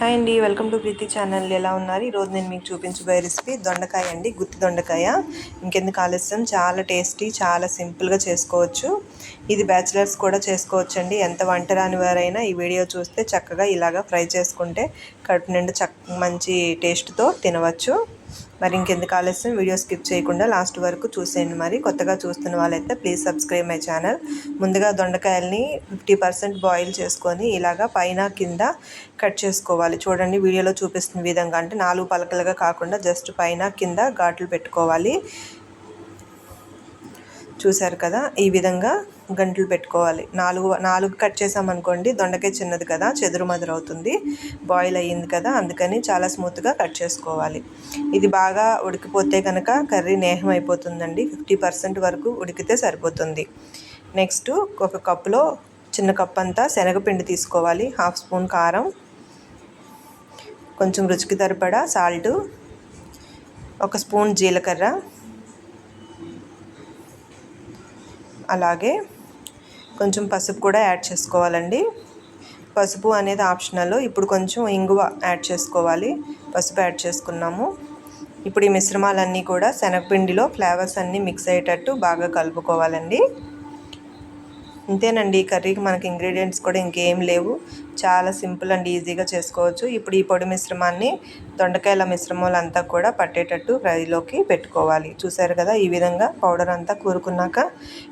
Hi అండి welcome to Preethi channel. ఎలా ఉన్నారు? ఈరోజు నేను మీకు చూపించబోయే రెసిపీ దొండకాయ అండి గుత్తి దొండకాయ. ఇంకెందుకు ఆలస్యం? చాలా టేస్టీ చాలా సింపుల్గా చేసుకోవచ్చు. ఇది బ్యాచిలర్స్ కూడా చేసుకోవచ్చు అండి ఎంత వంట రాని వారైనా ఈ వీడియో చూస్తే చక్కగా ఇలాగా ఫ్రై చేసుకుంటే కడుపు నిండు చక్క మంచి టేస్ట్తో తినవచ్చు. మరి ఇంకెందుకు ఆలస్యం? వీడియో స్కిప్ చేయకుండా లాస్ట్ వరకు చూసేయండి మరి. కొత్తగా చూస్తున్న వాళ్ళైతే ప్లీజ్ సబ్స్క్రైబ్ మై ఛానల్. ముందుగా దొండకాయల్ని ఫిఫ్టీ పర్సెంట్ బాయిల్ చేసుకొని ఇలాగా పైన కింద కట్ చేసుకోవాలి. చూడండి వీడియోలో చూపిస్తున్న విధంగా అంటే నాలుగు పలకలుగా కాకుండా జస్ట్ పైన కింద ఘాట్లు పెట్టుకోవాలి. చూశారు కదా? ఈ విధంగా గంటలు పెట్టుకోవాలి. నాలుగు నాలుగు కట్ చేసామనుకోండి దొండకాయ చిన్నది కదా చెదురు మదురు అవుతుంది. బాయిల్ అయ్యింది కదా అందుకని చాలా స్మూత్గా కట్ చేసుకోవాలి. ఇది బాగా ఉడికిపోతే కనుక కర్రీ నేహం అయిపోతుందండి. ఫిఫ్టీ పర్సెంట్ వరకు ఉడికితే సరిపోతుంది. నెక్స్ట్ ఒక కప్పులో చిన్న కప్ అంతా శనగపిండి తీసుకోవాలి. హాఫ్ స్పూన్ కారం కొంచెం రుచికి సరిపడా సాల్టు ఒక స్పూన్ జీలకర్ర అలాగే కొంచెం పసుపు కూడా యాడ్ చేసుకోవాలండి. పసుపు అనేది ఆప్షనల్. ఇప్పుడు కొంచెం ఇంగువ యాడ్ చేసుకోవాలి. పసుపు యాడ్ చేసుకున్నాము. ఇప్పుడు ఈ మిశ్రమాలన్నీ కూడా శనగపిండిలో ఫ్లేవర్స్ అన్నీ మిక్స్ అయ్యేటట్టు బాగా కలుపుకోవాలండి. ఇంతేనండి ఈ కర్రీకి మనకి ఇంగ్రీడియంట్స్ కూడా ఇంకేం లేవు. చాలా సింపుల్ అండ్ ఈజీగా చేసుకోవచ్చు. ఇప్పుడు ఈ పొడి మిశ్రమాన్ని దొండకాయల మిశ్రమాలంతా కూడా పట్టేటట్టు ఫ్రైలోకి పెట్టుకోవాలి. చూసారు కదా ఈ విధంగా పౌడర్ అంతా కూరుకున్నాక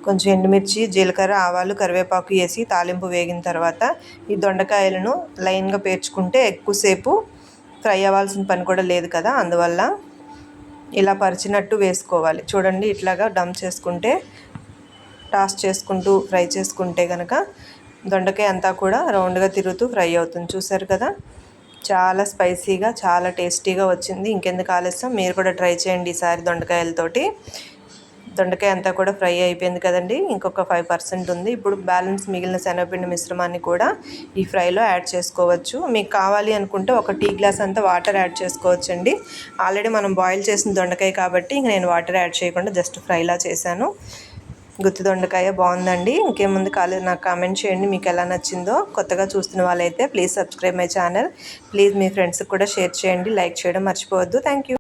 కొంచెం ఎండుమిర్చి జీలకర్ర ఆవాలు కరివేపాకు వేసి తాలింపు వేగిన తర్వాత ఈ దొండకాయలను లైన్గా పేర్చుకుంటే ఎక్కువసేపు ఫ్రై అవ్వాల్సిన పని కూడా లేదు కదా అందువల్ల ఇలా పరిచినట్టు వేసుకోవాలి. చూడండి ఇట్లాగా డమ్ చేసుకుంటే టాస్ చేసుకుంటూ ఫ్రై చేసుకుంటే కనుక దొండకాయ అంతా కూడా రౌండ్గా తిరుగుతూ ఫ్రై అవుతుంది. చూసారు కదా? చాలా స్పైసీగా చాలా టేస్టీగా వచ్చింది. ఇంకెందుకు ఆలస్యం? మీరు కూడా ట్రై చేయండి ఈసారి దొండకాయలతోటి. దొండకాయ అంతా కూడా ఫ్రై అయిపోయింది కదండి. ఇంకొక ఫైవ్ పర్సెంట్ ఉంది. ఇప్పుడు బ్యాలెన్స్ మిగిలిన శనగపిండి మిశ్రమాన్ని కూడా ఈ ఫ్రైలో యాడ్ చేసుకోవచ్చు. మీకు కావాలి అనుకుంటే ఒక టీ గ్లాస్ అంతా వాటర్ యాడ్ చేసుకోవచ్చు అండి ఆల్రెడీ మనం బాయిల్ చేసిన దొండకాయ కాబట్టి ఇంక నేను వాటర్ యాడ్ చేయకుండా జస్ట్ ఫ్రైలా చేశాను. గుత్తి దొండకాయ బాగుందండి. ఇంకేముంది కాలేదు నాకు కామెంట్ చేయండి మీకు ఎలా నచ్చిందో. కొత్తగా చూస్తున్న వాళ్ళైతే please subscribe my channel please మీ ఫ్రెండ్స్కి కూడా షేర్ చేయండి లైక్ చేయడం మర్చిపోవద్దు. Thank you